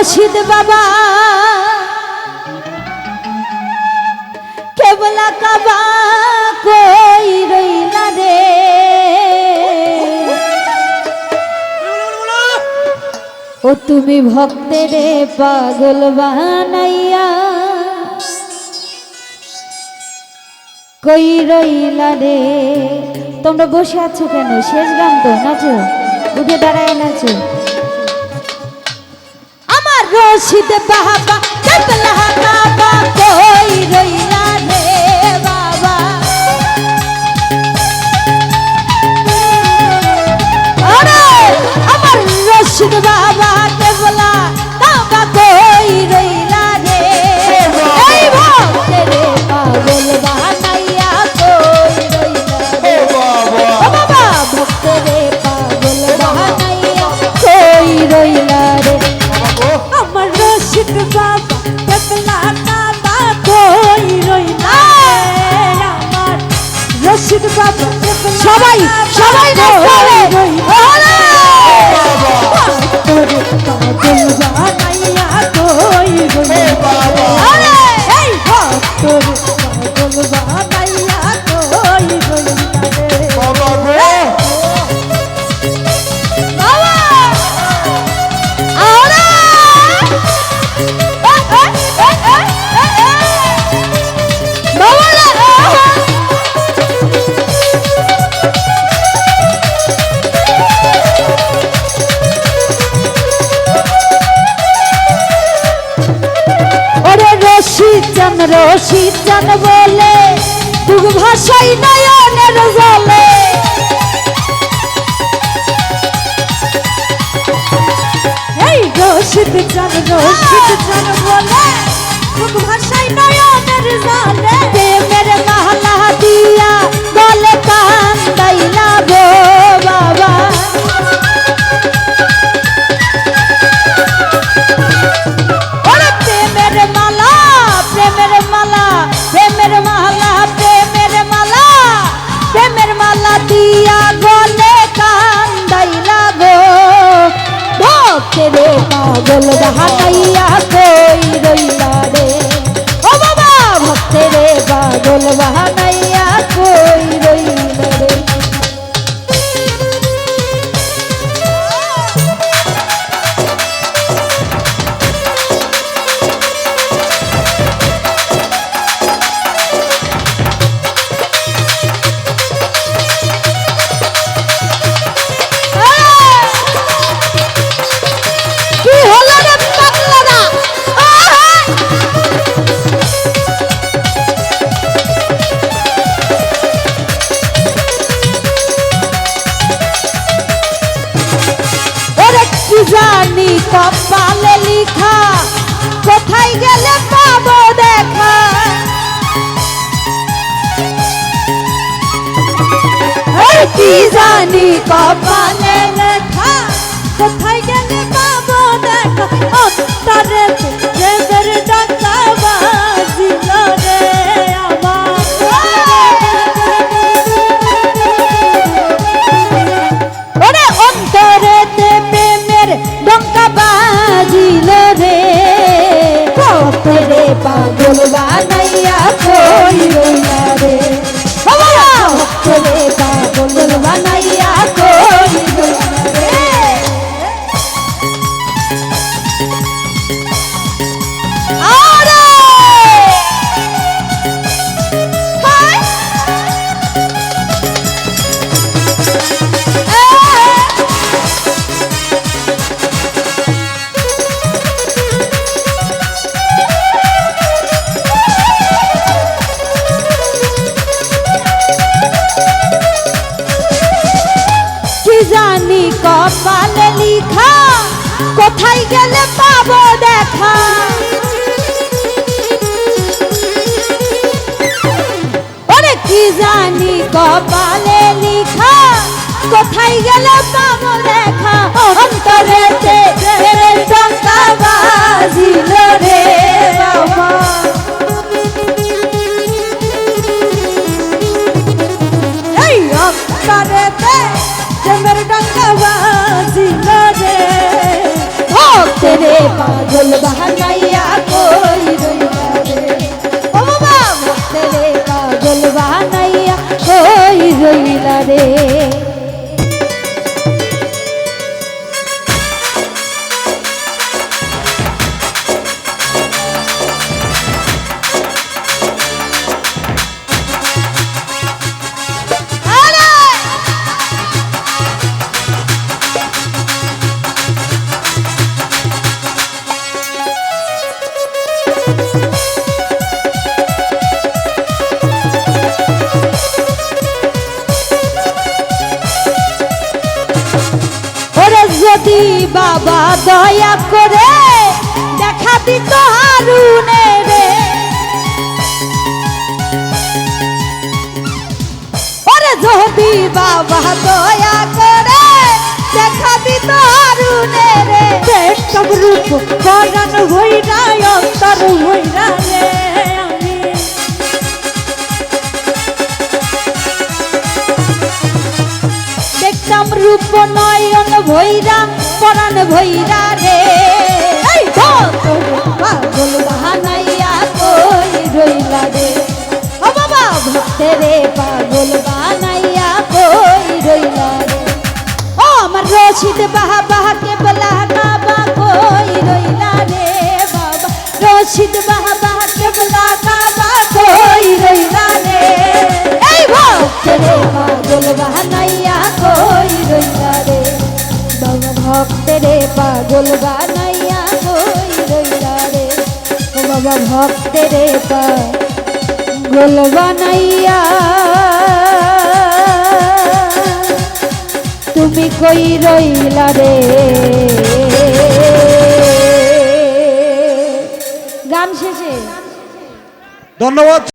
রশিদ বাবা। কেবলা কাবা কই রইলা রে? ও তুমি ভক্তের পাগল বানাইয়া কই রইলা রে? তোমরা বসে আছো কেন? শেষ গান তো, নাচো, উঠে দাঁড়ায় নাচো। রশিদ বাবা কই রইলা? সবাই সবাই নাচবে চান রশিদ চান বলে, দুগ ভাষাই নয়নের জলে এই রশিদ চান রশিদ চান বলে, দুগ ভাষাই নয়নের জলে প্রেমের মালা দিয়া গলে কান দাইলা গো ভক্তেরে পাগল বাহানাইয়া কই রইলা রে? ও বাবা ভক্তেরে পাগল বাহানাইয়া কই কপালে লিখা। কোথায় গেলে পাবো দেখা? এই কি জানি কপালে লেখা। কোথায় গেলে পাবো দেখা? অন্তরে বাজিল জানি কপালে লিখা, কোথায় গেলে পাবো দেখা? ওরে কি জানি কপালে লিখা, কোথায় গেলে পাবো দেখা? অন্তরে টঙ্কা বাজিল রে বাবা। অন্তরেতে বাজিল রে ভক্ত রে পাগল বাহানা। যদি বাবা দয়া করে রে। সব রূপ পরাণ হইরা অন্তর হইরা রে রূপ নয়ন ভৈরা পরাণ ভৈরা আমার রশিদ বাহা বাহা কে বলা কাবা কই রইলা রে বাবা। রশিদ বাহা বাহা কে বলা কাবা কই রইলা রে। এই ভক্তেরে পাগল বানাইয়া কই রইলা রে। বাবা ভক্তেরে পাগল বানাইয়া কই রইলা রে। বাবা ভক্তেরে পাগল বানাইয়া কই রইলা রে। গান শেষে। ধন্যবাদ।